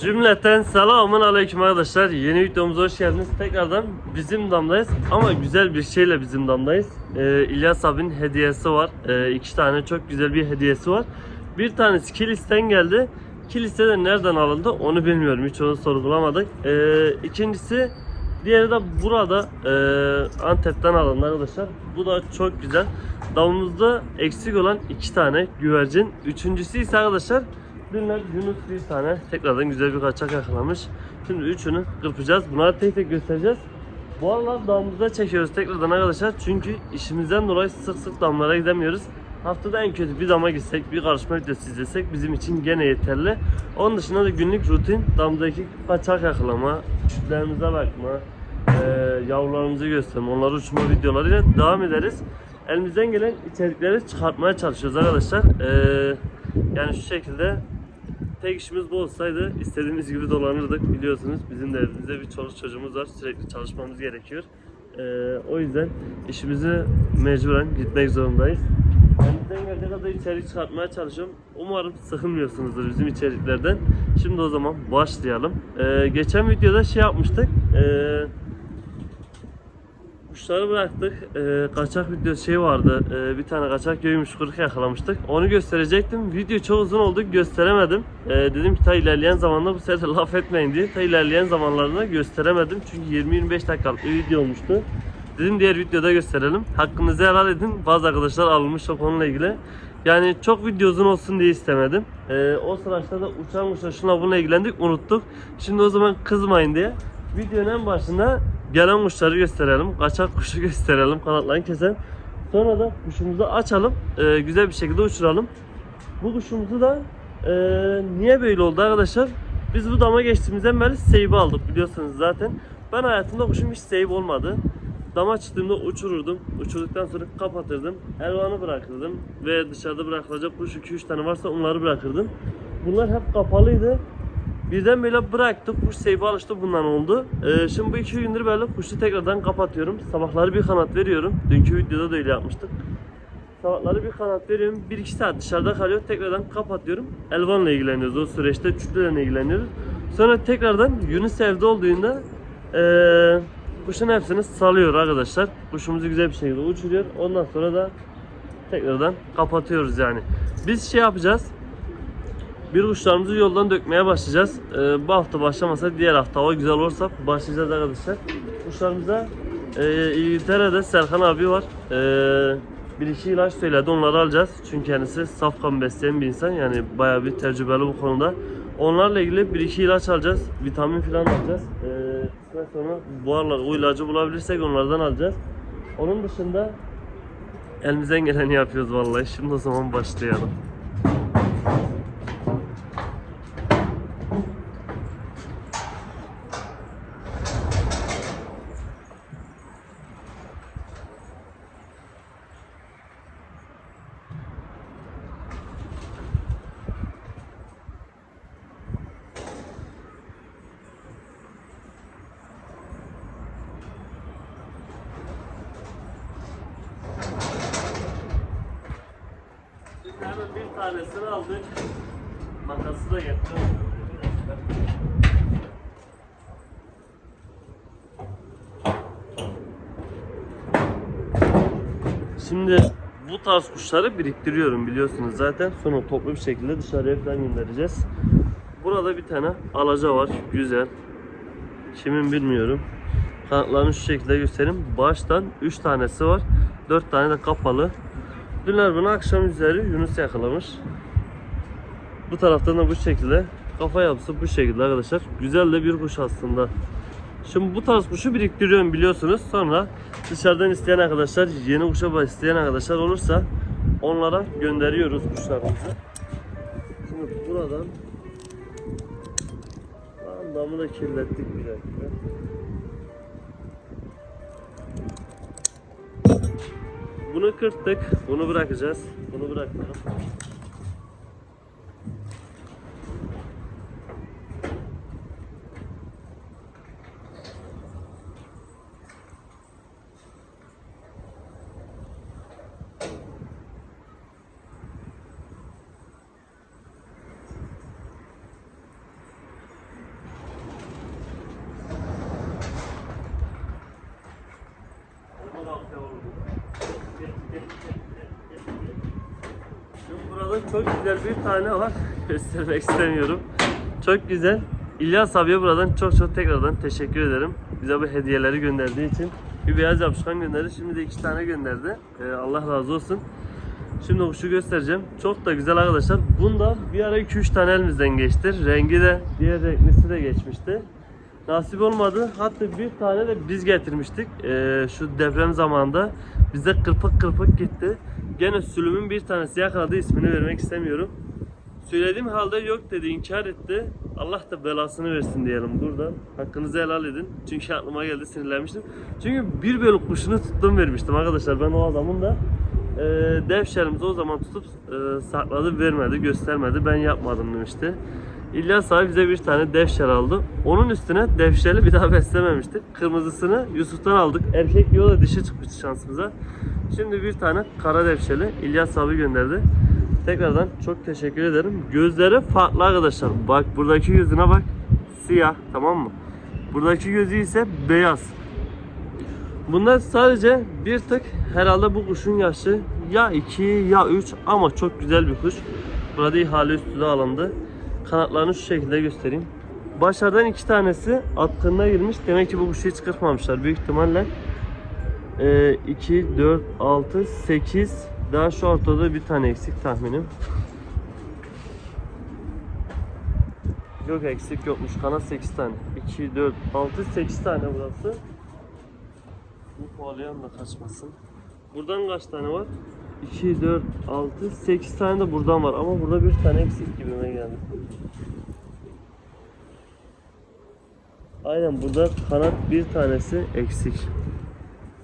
Cümleten selamun aleyküm arkadaşlar. Yeni videomuza hoş geldiniz. Tekrardan bizim damdayız ama güzel bir şeyle bizim damdayız. Ee, İlyas abinin hediyesi var. Ee, iki tane çok güzel bir hediyesi var. Bir tanesi Kilis'ten geldi. Kilis'te de nereden alındı onu bilmiyorum. Hiç onu sorgulamadık. Ee, ikincisi diğeri de burada e, Antep'ten alındı arkadaşlar. Bu da çok güzel. Damımızda eksik olan iki tane güvercin. Üçüncüsü ise arkadaşlar Dünler Yunus bir tane tekrardan güzel bir kaçak yakalamış. Şimdi üçünü kırpacağız. Bunları tek tek göstereceğiz. Bu aralar damımızda çekiyoruz tekrardan arkadaşlar. Çünkü işimizden dolayı sık sık damlara gidemiyoruz. Haftada en kötü bir dama gitsek, bir karışma videosu izlesek bizim için gene yeterli. Onun dışında da günlük rutin damdaki kaçak yakalama, çütlerimize bakma, eee yavrularımızı gösterme, onları uçurma videolarıyla devam ederiz. Elimizden gelen içerikleri çıkartmaya çalışıyoruz arkadaşlar. Eee yani şu şekilde tek işimiz bu olsaydı istediğimiz gibi dolanırdık biliyorsunuz. Bizim de evimizde bir çoluk çocuğumuz var. Sürekli çalışmamız gerekiyor. Ee, o yüzden işimizi mecburen gitmek zorundayız. Elimizden geldiği kadar içerik çıkartmaya çalışıyorum. Umarım sıkılmıyorsunuzdur bizim içeriklerden. Şimdi o zaman başlayalım. Ee, geçen videoda şey yapmıştık. Ee, Kuşları bıraktık. Ee, kaçak video şey vardı. Ee, bir tane kaçak göğümüş kırık yakalamıştık. Onu gösterecektim. Video çok uzun oldu. Gösteremedim. Ee, dedim ki ta ilerleyen zamanda bu sefer laf etmeyin diye. Ta ilerleyen zamanlarında gösteremedim. Çünkü 20-25 dakikalık bir video olmuştu. Dedim diğer videoda gösterelim. Hakkınızı helal edin. Bazı arkadaşlar alınmış o konuyla ilgili. Yani çok video uzun olsun diye istemedim. Ee, o sıraçta da uçan kuşa şuna bununla ilgilendik unuttuk. Şimdi o zaman kızmayın diye. Videonun en başında gelen kuşları gösterelim. Kaçak kuşu gösterelim. Kanatlarını kesen. Sonra da kuşumuzu açalım. e, güzel bir şekilde uçuralım. Bu kuşumuzu da e, niye böyle oldu arkadaşlar? Biz bu dama geçtiğimizden beri seybi aldık biliyorsunuz zaten. Ben hayatımda kuşum hiç seyip olmadı. Dama çıktığımda uçururdum. Uçurduktan sonra kapatırdım. Elvanı bırakırdım. Ve dışarıda bırakılacak kuş 2-3 tane varsa onları bırakırdım. Bunlar hep kapalıydı. Birden böyle bıraktık. Kuş seyfe alıştı bundan oldu. Ee, şimdi bu iki gündür böyle kuşu tekrardan kapatıyorum. Sabahları bir kanat veriyorum. Dünkü videoda da öyle yapmıştık. Sabahları bir kanat veriyorum. 1-2 saat dışarıda kalıyor. Tekrardan kapatıyorum. Elvanla ilgileniyoruz. O süreçte çütlerle ilgileniyoruz. Sonra tekrardan Yunus evde olduğunda ee, kuşun hepsini salıyor arkadaşlar. Kuşumuzu güzel bir şekilde uçuruyor. Ondan sonra da tekrardan kapatıyoruz yani. Biz şey yapacağız. Bir kuşlarımızı yoldan dökmeye başlayacağız. Ee, bu hafta başlamasa diğer hafta hava güzel olursa başlayacağız arkadaşlar. Kuşlarımıza e, İngiltere'de Serkan abi var. E, bir iki ilaç söyledi onları alacağız. Çünkü kendisi saf kan besleyen bir insan yani bayağı bir tecrübeli bu konuda. Onlarla ilgili bir iki ilaç alacağız. Vitamin falan alacağız. E, kısmet sonra bu aralar o ilacı bulabilirsek onlardan alacağız. Onun dışında elimizden geleni yapıyoruz vallahi. Şimdi o zaman başlayalım. Tanesini aldık. Makası da getirdim. Şimdi bu tarz kuşları biriktiriyorum biliyorsunuz zaten. Sonra toplu bir şekilde dışarıya falan göndereceğiz. Burada bir tane alaca var. Güzel. Kimin bilmiyorum. Kanatlarını şu şekilde göstereyim. Baştan 3 tanesi var. 4 tane de kapalı. Dünler bunu akşam üzeri Yunus yakalamış. Bu taraftan da bu şekilde. Kafa yapısı bu şekilde arkadaşlar. Güzel de bir kuş aslında. Şimdi bu tarz kuşu biriktiriyorum biliyorsunuz. Sonra dışarıdan isteyen arkadaşlar, yeni kuşa isteyen arkadaşlar olursa onlara gönderiyoruz kuşlarımızı. Şimdi buradan damı da kirlettik bir dakika. Bunu kırptık. Bunu bırakacağız. Bunu bırakalım. çok güzel bir tane var. Göstermek istemiyorum. Çok güzel. İlyas abiye buradan çok çok tekrardan teşekkür ederim. Bize bu hediyeleri gönderdiği için. Bir beyaz yapışkan gönderdi. Şimdi de iki tane gönderdi. Ee, Allah razı olsun. Şimdi kuşu göstereceğim. Çok da güzel arkadaşlar. Bunda bir ara 2-3 tane elimizden geçti. Rengi de diğer renklisi de geçmişti. Nasip olmadı. Hatta bir tane de biz getirmiştik. Ee, şu deprem zamanında bize kırpık kırpık gitti. Gene sülümün bir tanesi yakaladı. ismini vermek istemiyorum. Söylediğim halde yok dedi, inkar etti. Allah da belasını versin diyelim buradan. Hakkınızı helal edin. Çünkü aklıma geldi sinirlenmiştim. Çünkü bir bölük kuşunu tuttum vermiştim arkadaşlar. Ben o adamın da e, devşerimizi o zaman tutup e, sakladı, vermedi, göstermedi. Ben yapmadım demişti. İlyas abi bize bir tane devşer aldı. Onun üstüne devşerli bir daha beslememiştik. Kırmızısını Yusuf'tan aldık. Erkek yola dişi çıkmıştı şansımıza. Şimdi bir tane kara devşerli İlyas abi gönderdi. Tekrardan çok teşekkür ederim. Gözleri farklı arkadaşlar. Bak buradaki gözüne bak. Siyah tamam mı? Buradaki gözü ise beyaz. Bunlar sadece bir tık herhalde bu kuşun yaşı ya 2 ya 3 ama çok güzel bir kuş. Burada ihale üstüne alındı. Kanatlarını şu şekilde göstereyim. Başlardan iki tanesi atkınına girmiş. Demek ki bu kuşu hiç kırpmamışlar büyük ihtimalle. 2, 4, 6, 8 daha şu ortada bir tane eksik tahminim. Yok eksik yokmuş. Kanat 8 tane. 2, 4, 6, 8 tane burası. Bu kovalayan da kaçmasın. Buradan kaç tane var? 2, 4, 6, 8 tane de buradan var ama burada bir tane eksik gibime geldi. Aynen burada kanat bir tanesi eksik.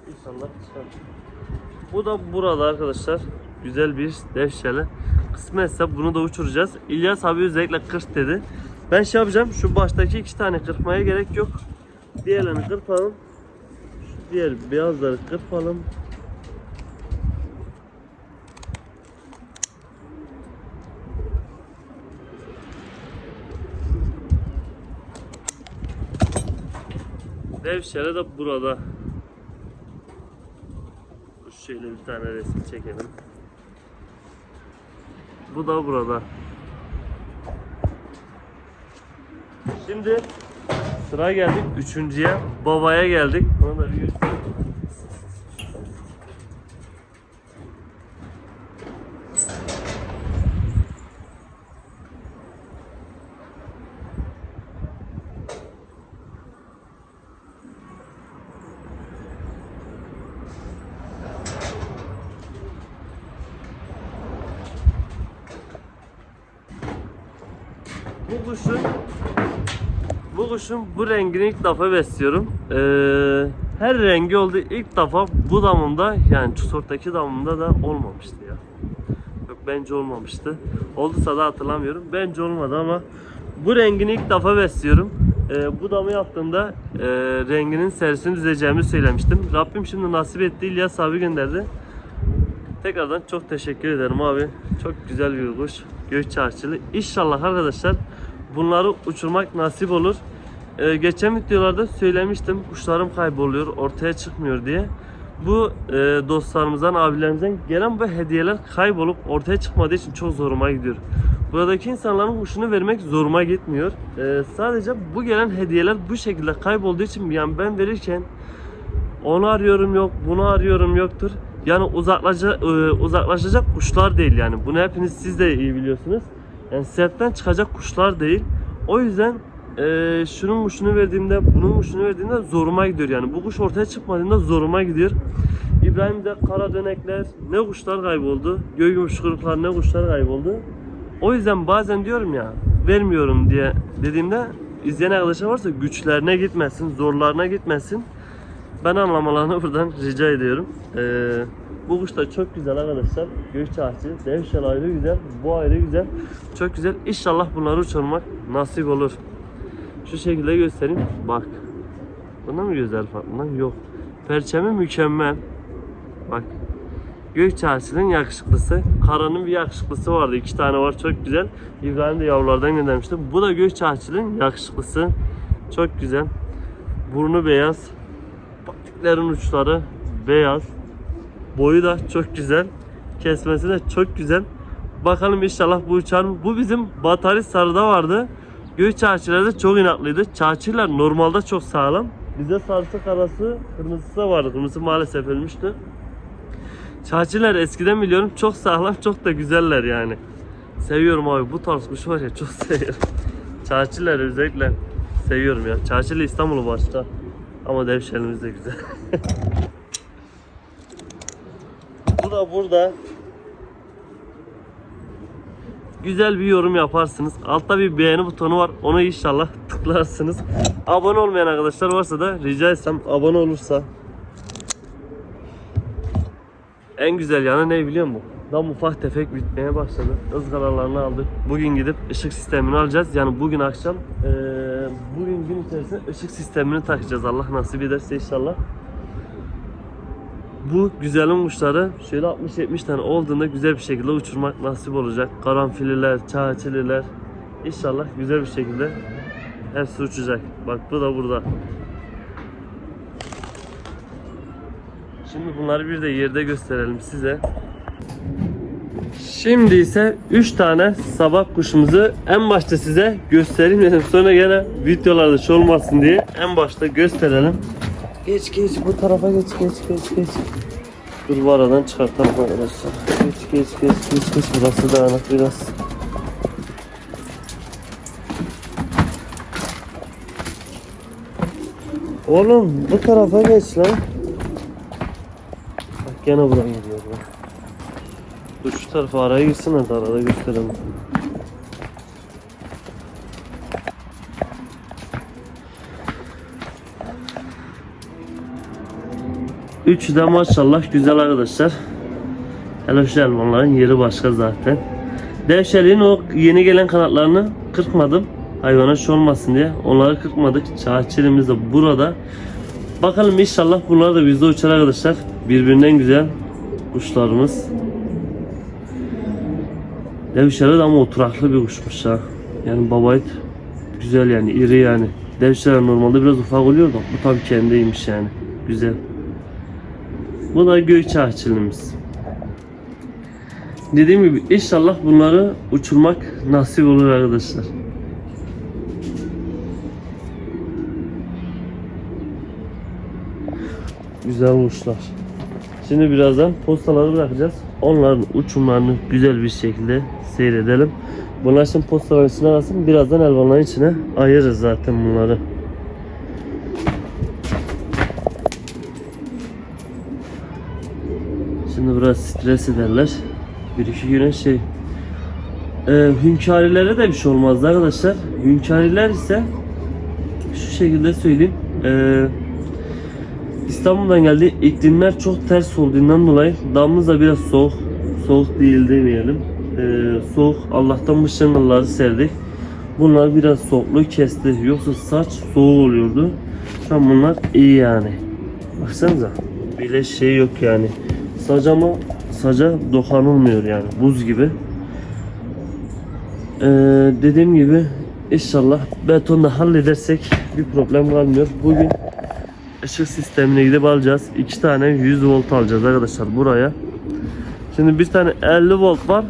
İnşallah çıkar. Bu da burada arkadaşlar. Güzel bir devşele. Kısmetse bunu da uçuracağız. İlyas abi özellikle kırt dedi. Ben şey yapacağım. Şu baştaki iki tane kırpmaya gerek yok. Diğerlerini kırpalım. Şu diğer beyazları kırpalım. Devşele de burada. Şöyle bir tane resim çekelim. Bu da burada. Şimdi sıra geldik üçüncüye. Babaya geldik. Onu da bir göstereyim. Bu kuşun bu kuşun bu rengini ilk defa besliyorum. Ee, her rengi oldu ilk defa bu damımda yani çusurtaki damımda da olmamıştı ya. Yok bence olmamıştı. Olduysa da hatırlamıyorum. Bence olmadı ama bu rengini ilk defa besliyorum. Ee, bu damı yaptığımda e, renginin serisini düzeceğimi söylemiştim. Rabbim şimdi nasip etti. İlyas abi gönderdi. Tekrardan çok teşekkür ederim abi. Çok güzel bir kuş. Göğüs çarşılı. İnşallah arkadaşlar bunları uçurmak nasip olur. Ee, geçen videolarda söylemiştim kuşlarım kayboluyor ortaya çıkmıyor diye. Bu e, dostlarımızdan abilerimizden gelen bu hediyeler kaybolup ortaya çıkmadığı için çok zoruma gidiyor. Buradaki insanların kuşunu vermek zoruma gitmiyor. Ee, sadece bu gelen hediyeler bu şekilde kaybolduğu için yani ben verirken onu arıyorum yok, bunu arıyorum yoktur. Yani uzaklaşa, e, uzaklaşacak kuşlar değil yani. Bunu hepiniz siz de iyi biliyorsunuz. Yani setten çıkacak kuşlar değil. O yüzden e, şunun kuşunu verdiğimde, bunun kuşunu verdiğimde zoruma gidiyor yani. Bu kuş ortaya çıkmadığında zoruma gidiyor. İbrahim'de kara dönekler, ne kuşlar kayboldu. Göğ gümüş kırıklar, ne kuşlar kayboldu. O yüzden bazen diyorum ya, vermiyorum diye dediğimde izleyen arkadaşlar varsa güçlerine gitmesin, zorlarına gitmesin. Ben anlamalarını buradan rica ediyorum. Ee, bu kuş da çok güzel arkadaşlar. Göğüs çarşı, devşel ayrı güzel, bu ayrı güzel. Çok güzel. İnşallah bunları uçurmak nasip olur. Şu şekilde göstereyim. Bak. Bunda mı güzel farklı? Yok. Perçemi mükemmel. Bak. Gök çarşının yakışıklısı. Karanın bir yakışıklısı vardı. iki tane var. Çok güzel. İbrahim de yavrulardan göndermişti. Bu da gök çarşının yakışıklısı. Çok güzel. Burnu beyaz. Patiklerin uçları beyaz. Boyu da çok güzel. Kesmesi de çok güzel. Bakalım inşallah bu uçar mı? Bu bizim Batari Sarı'da vardı. Göğü çarşılarda çok inatlıydı. Çarşılar normalde çok sağlam. Bize sarısı karası kırmızısı da vardı. Kırmızı maalesef ölmüştü. Çarşılar eskiden biliyorum çok sağlam çok da güzeller yani. Seviyorum abi bu tarz kuş var ya çok seviyorum. Çarşılar özellikle seviyorum ya. Çarşılı İstanbul'u başta. Ama devşelimiz de güzel. da burada. Güzel bir yorum yaparsınız. Altta bir beğeni butonu var. Onu inşallah tıklarsınız. Abone olmayan arkadaşlar varsa da rica etsem abone olursa. En güzel yanı ne biliyor musun? Tam ufak tefek bitmeye başladı. Izgaralarını aldık. Bugün gidip ışık sistemini alacağız. Yani bugün akşam eee, bugün gün içerisinde ışık sistemini takacağız. Allah nasip ederse inşallah. Bu güzelim kuşları şöyle 60-70 tane olduğunda güzel bir şekilde uçurmak nasip olacak. Karanfililer, çağçililer İnşallah güzel bir şekilde hepsi uçacak. Bak bu da burada. Şimdi bunları bir de yerde gösterelim size. Şimdi ise 3 tane sabah kuşumuzu en başta size göstereyim dedim. Sonra gene videolarda şey olmasın diye en başta gösterelim. Geç geç bu tarafa geç geç geç geç. Dur bu aradan çıkartalım arkadaşlar. Geç geç geç geç geç burası dağınık biraz. Oğlum bu tarafa geç lan. Bak gene buradan gidiyor bak. Dur şu tarafa araya girsin hadi arada gösterelim. Üçü de maşallah güzel arkadaşlar. Hele şu elmanların yeri başka zaten. Devşeliğin o yeni gelen kanatlarını kırpmadım. Hayvana şey olmasın diye. Onları kırpmadık. Çağçilimiz de burada. Bakalım inşallah bunlar da bizde uçar arkadaşlar. Birbirinden güzel kuşlarımız. Devşeli de ama oturaklı bir kuşmuş ha. Yani babayt güzel yani iri yani. Devşeler normalde biraz ufak oluyor da bu tabii kendiymiş yani. Güzel. Bu da göğü çağçılımız. Dediğim gibi inşallah bunları uçurmak nasip olur arkadaşlar. Güzel kuşlar. Şimdi birazdan postaları bırakacağız. Onların uçumlarını güzel bir şekilde seyredelim. Bunlar şimdi postaların içine alsın. Birazdan elvanların içine ayırırız zaten bunları. Şimdi biraz stres ederler. Bir iki güne şey ee, hünkârilere de bir şey olmazdı arkadaşlar. Hünkâriler ise şu şekilde söyleyeyim. Ee, İstanbul'dan geldi. İklimler çok ters olduğundan dolayı damımız da biraz soğuk. Soğuk değil demeyelim. Ee, soğuk. Allah'tan bu şınırları serdik. Bunlar biraz soğukluğu kesti. Yoksa saç soğuk oluyordu. Şu an bunlar iyi yani. Baksanıza. Bile şey yok yani. Saç ama saca dokunulmuyor yani. Buz gibi. Ee, dediğim gibi inşallah betonda halledersek bir problem kalmıyor. Bugün ışık sistemine gidip alacağız. İki tane 100 volt alacağız arkadaşlar buraya. Şimdi bir tane 50 volt var.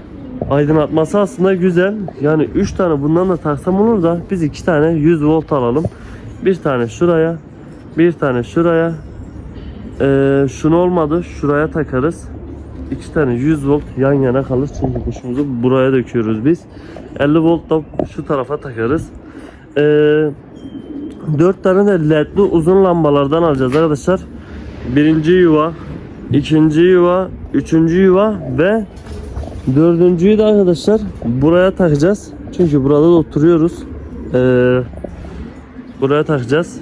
Aydınlatması aslında güzel. Yani 3 tane bundan da taksam olur da biz iki tane 100 volt alalım. Bir tane şuraya, bir tane şuraya. Ee, şunu olmadı. Şuraya takarız. İki tane 100 volt yan yana kalır. Çünkü kuşumuzu buraya döküyoruz biz. 50 volt da şu tarafa takarız. Ee, 4 tane de ledli uzun lambalardan alacağız arkadaşlar. Birinci yuva, ikinci yuva, üçüncü yuva ve dördüncüyü de arkadaşlar buraya takacağız. Çünkü burada da oturuyoruz. Ee, buraya takacağız.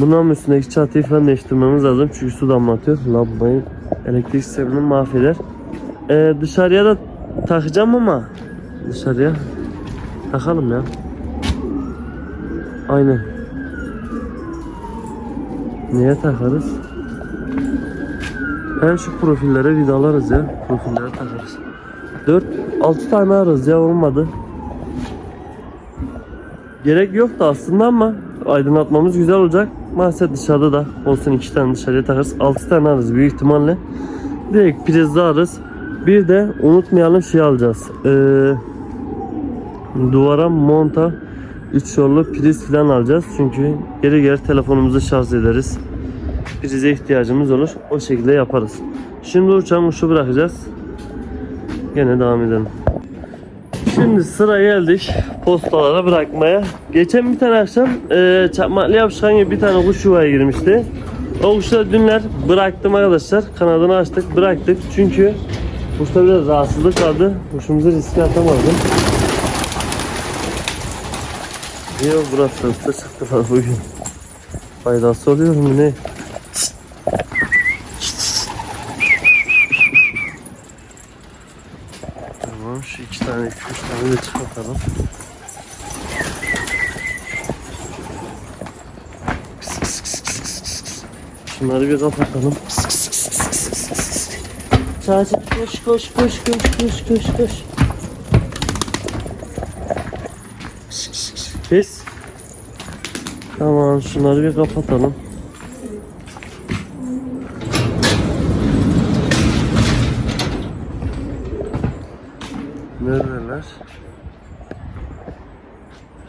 Bunun üstündeki çatıyı falan değiştirmemiz lazım. Çünkü su damlatıyor. Lambayı elektrik sistemini mahveder. Ee, dışarıya da takacağım ama dışarıya takalım ya. Aynen. Neye takarız? Hem şu profillere vidalarız ya. Profillere takarız. 4 6 tane ararız ya olmadı. Gerek yoktu aslında ama aydınlatmamız güzel olacak. Maalesef dışarıda da olsun iki tane dışarıya takarız. 6 tane ararız büyük ihtimalle. Direkt prizde ararız. Bir de unutmayalım şey alacağız. Ee, duvara monta 3 yollu priz falan alacağız. Çünkü geri geri telefonumuzu şarj ederiz. Prize ihtiyacımız olur. O şekilde yaparız. Şimdi uçan kuşu bırakacağız. Gene devam edelim. Şimdi sıra geldik postalara bırakmaya. Geçen bir tane akşam e, çakmaklı yapışkan gibi bir tane kuş yuvaya girmişti. O kuşları dünler bıraktım arkadaşlar. Kanadını açtık bıraktık. Çünkü kuşta biraz rahatsızlık vardı. Kuşumuzu riske atamadım. Yok burası ısta çıktılar bugün. Faydası oluyor mu ne? Tamam şu iki tane iki üç tane de çıkartalım. Şunları bir kapatalım. Sadece koş koş koş koş koş koş koş. Kes. Tamam şunları bir kapatalım. Neredeler?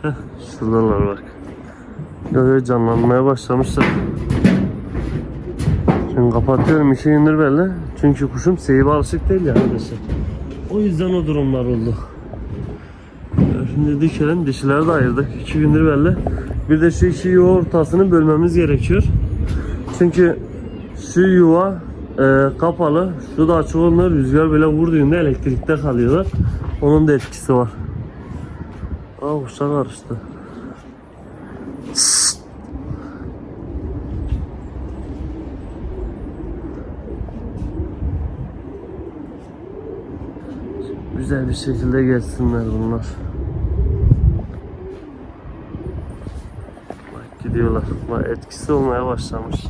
Heh, şuradalar bak. Böyle canlanmaya başlamışlar. Şimdi kapatıyorum iki gündür böyle. Çünkü kuşum seyibe alışık değil ya arkadaşlar. O yüzden o durumlar oldu. Şimdi dikelim. Dişileri de ayırdık. iki gündür böyle. Bir de şu iki yuva ortasını bölmemiz gerekiyor. Çünkü şu yuva e, kapalı. Şu da açık olduğunda rüzgar böyle vurduğunda elektrikte kalıyorlar. Onun da etkisi var. Aa kuşa karıştı. Güzel bir şekilde gelsinler bunlar. Bak gidiyorlar. Bak etkisi olmaya başlamış.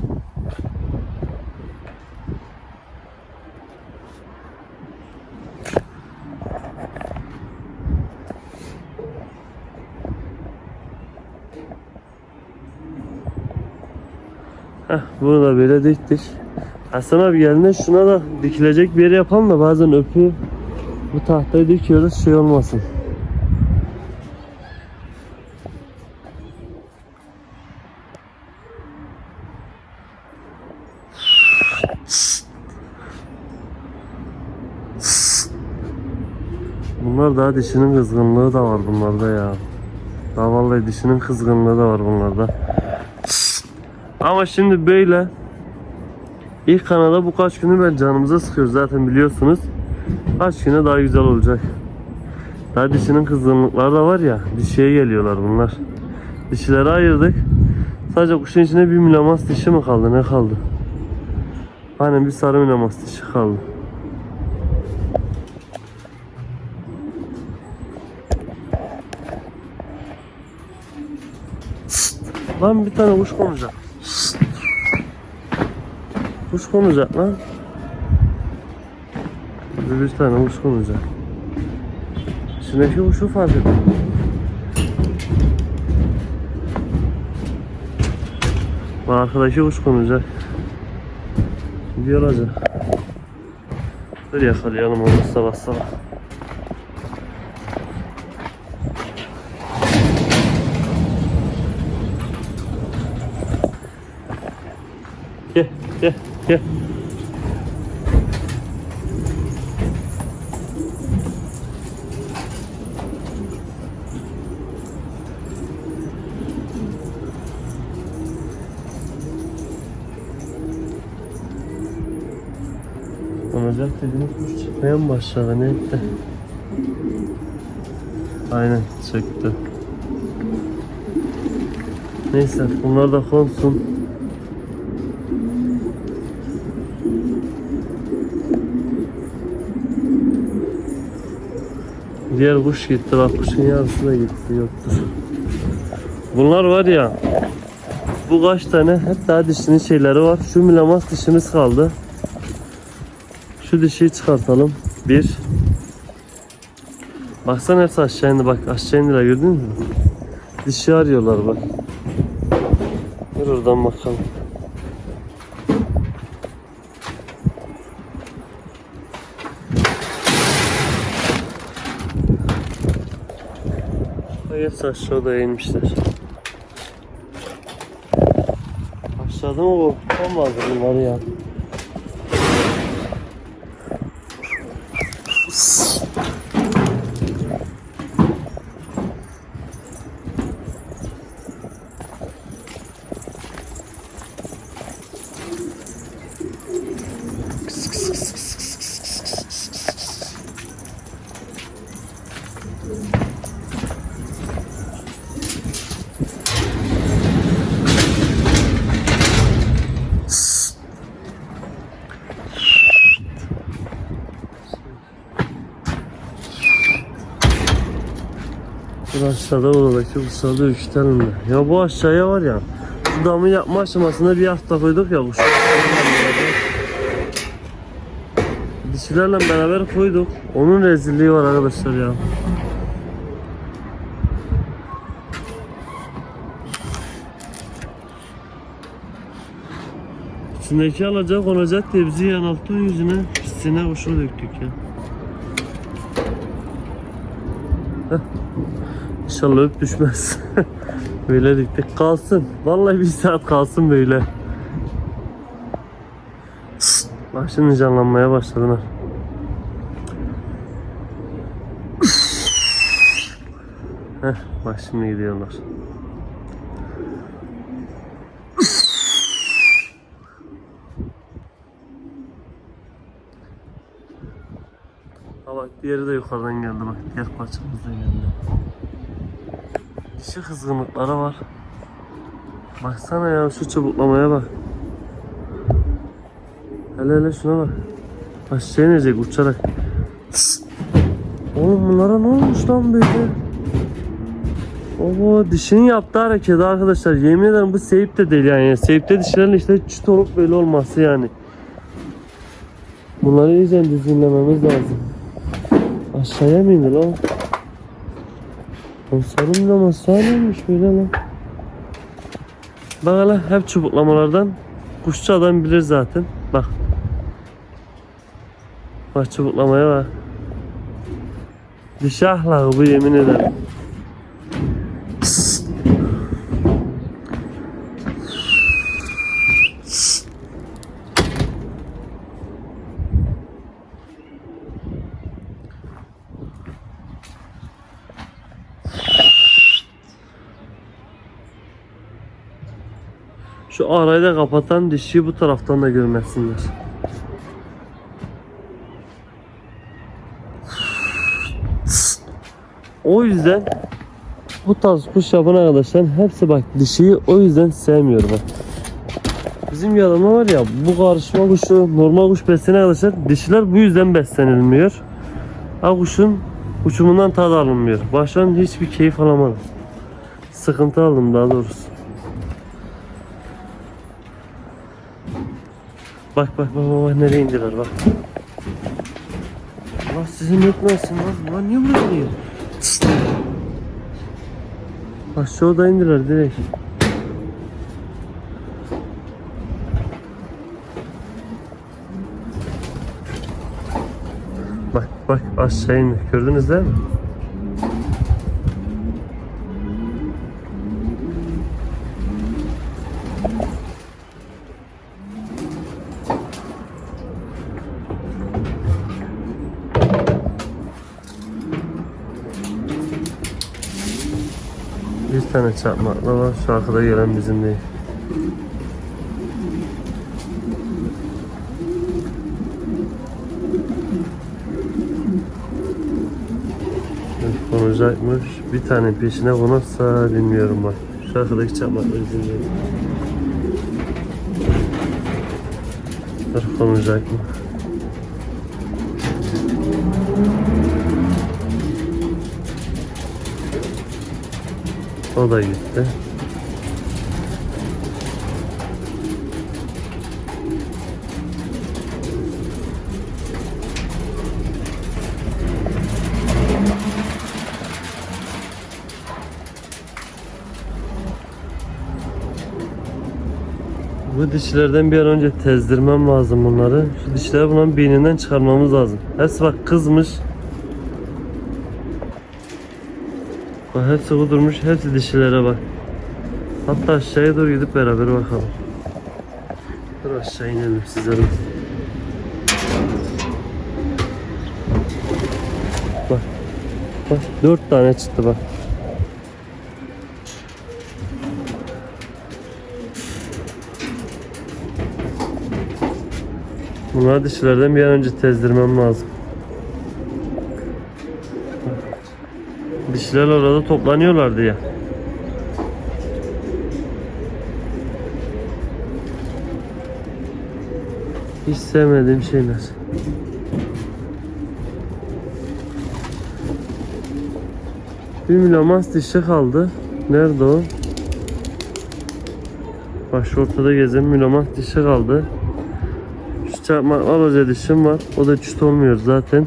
Heh, bunu da böyle diktik. Hasan abi geldiğinde şuna da dikilecek bir yer yapalım da bazen öpü bu tahtayı dikiyoruz şey olmasın. Bunlar daha dişinin kızgınlığı da var bunlarda ya. Daha vallahi dişinin kızgınlığı da var bunlarda. Ama şimdi böyle ilk kanada bu kaç günü ben canımıza sıkıyoruz zaten biliyorsunuz. Kaç güne daha güzel olacak. Daha dişinin kızgınlıkları da var ya dişiye geliyorlar bunlar. Dişileri ayırdık. Sadece kuşun içinde bir mülamas dişi mi kaldı ne kaldı? Hani bir sarı mülamas dişi kaldı. Lan bir tane kuş konacak. Kuş konacak lan. Bir, tane kuş konacak. İçindeki kuşu fark ettim. Bak arkadaki kuş konacak. Gidiyor olacak. Dur yakalayalım onu sabah sabah. Gel gel. Konacak dediğimiz kuş çıkmaya başladı ne etti? Aynen çıktı. Neyse bunlar da konsun. Diğer kuş gitti bak kuşun yarısı da gitti yoktur. Bunlar var ya bu kaç tane hep daha dişinin şeyleri var. Şu milamas dişimiz kaldı. Şu dişiyi çıkartalım. Bir. Baksana hepsi aşağı indi bak aşağı indiler gördün mü? Dişi arıyorlar bak. Dur oradan bakalım. Hepsi aşağıda inmişler. Aşağıda mı bu? Olmaz bunları ya. Aşağıda oradaki kuşlarda ürkütelim de. Ya bu aşağıya var ya. Şu damı yapma aşamasında bir hafta koyduk ya kuş. Dişilerle beraber koyduk. Onun rezilliği var arkadaşlar ya. İçindeki alacak konacak tebzi yanalttı yüzüne pisliğine kuşu döktük ya. İnşallah öp düşmez. böyle diktik kalsın. Vallahi bir saat kalsın böyle. Bak şimdi canlanmaya başladılar. Heh, bak şimdi gidiyorlar. Ha bak diğeri de yukarıdan geldi bak diğer parçamızdan geldi. Dişi kızgınlıkları var. Baksana ya şu çubuklamaya bak. Hele hele şuna bak. Aşağı inecek uçarak. Oğlum bunlara ne olmuş lan böyle? Oo dişinin yaptığı hareket arkadaşlar. Yemin ederim bu seyip de değil yani. Seyipte dişlerin işte çıt olup böyle olması yani. Bunları iyice düzgünlememiz lazım. Aşağıya mı indi lan? Konserim de masalıymış böyle lan. Bak hele hep çubuklamalardan kuşçu adam bilir zaten. Bak. Bak çubuklamaya bak. Dişi ahlakı bu yemin ederim. Şu arayı da kapatan dişiyi bu taraftan da görmesinler. O yüzden bu tarz kuş yapan arkadaşlar hepsi bak dişiyi o yüzden sevmiyor bak. Bizim yanıma var ya bu karışma kuşu normal kuş beslenen arkadaşlar dişiler bu yüzden beslenilmiyor. Ha kuşun uçumundan tad alınmıyor. Baştan hiçbir keyif alamadım. Sıkıntı aldım daha doğrusu. Bak bak bak bak, bak nereye indiler bak. Allah sizin etmesin lan. Lan niye buraya iniyor? Çıst. Aşağıda indiler direkt. Bak bak aşağı indi. Gördünüz değil mi? Bir tane çakmakla var. Şu arkada gelen bizim değil. Konacakmış. Bir tane peşine konarsa bilmiyorum bak. Şu arkadaki çakmakla bizim değil. Dur konacak mı? O da gitti. Bu dişlerden bir an önce tezdirmem lazım bunları. Şu dişleri bunların beyninden çıkarmamız lazım. Hepsi bak kızmış. Bak hepsi kudurmuş, hepsi dişilere bak. Hatta aşağıya doğru gidip beraber bakalım. Dur aşağı inelim sizlere. Bak. Bak dört tane çıktı bak. Bunlar dişilerden bir an önce tezdirmem lazım. Dişiler orada toplanıyorlardı ya. Hiç sevmediğim şeyler. Bir milomans dişi kaldı. Nerede o? Bak şu ortada gezen milomans dişi kaldı. Şu çarpmak alaca dişim var. O da çüt olmuyor zaten.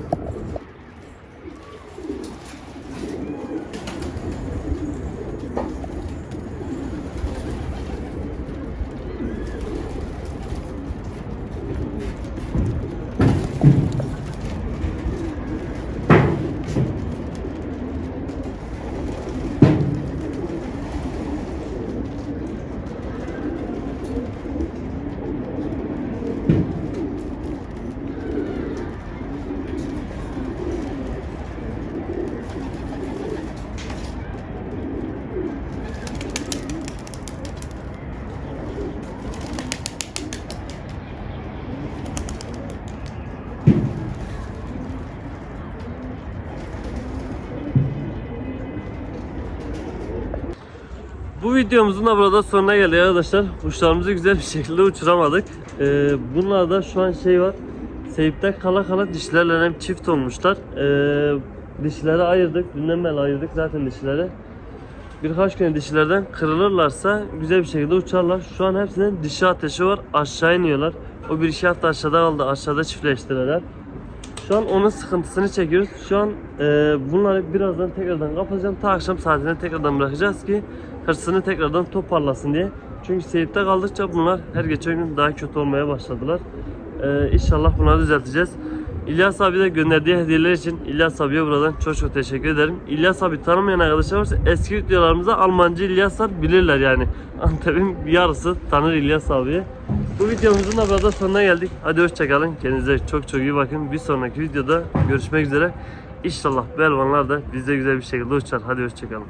Videomuzun da burada sonuna geldik arkadaşlar. Kuşlarımızı güzel bir şekilde uçuramadık. Ee, bunlarda şu an şey var. Seyipte kala kala dişlerle hem çift olmuşlar. Ee, dişileri ayırdık. Dünden beri ayırdık zaten dişileri. Birkaç gün dişilerden kırılırlarsa güzel bir şekilde uçarlar. Şu an hepsinin dişi ateşi var. Aşağı iniyorlar. O bir iki hafta aşağıda kaldı. Aşağıda çiftleştirirler. Şu an onun sıkıntısını çekiyoruz. Şu an e, bunları birazdan tekrardan kapatacağım. Ta akşam saatine tekrardan bırakacağız ki hırsını tekrardan toparlasın diye. Çünkü seyirde kaldıkça bunlar her geçen gün daha kötü olmaya başladılar. E, inşallah bunları düzelteceğiz. İlyas abi de gönderdiği hediyeler için İlyas abiye buradan çok çok teşekkür ederim. İlyas abi tanımayan arkadaşlar varsa eski videolarımızda Almancı İlyaslar bilirler yani. Antep'in yarısı tanır İlyas abiye. Bu videomuzun da burada sonuna geldik. Hadi hoşçakalın. Kendinize çok çok iyi bakın. Bir sonraki videoda görüşmek üzere. İnşallah belvanlar da bizde güzel bir şekilde uçar. Hadi hoşçakalın.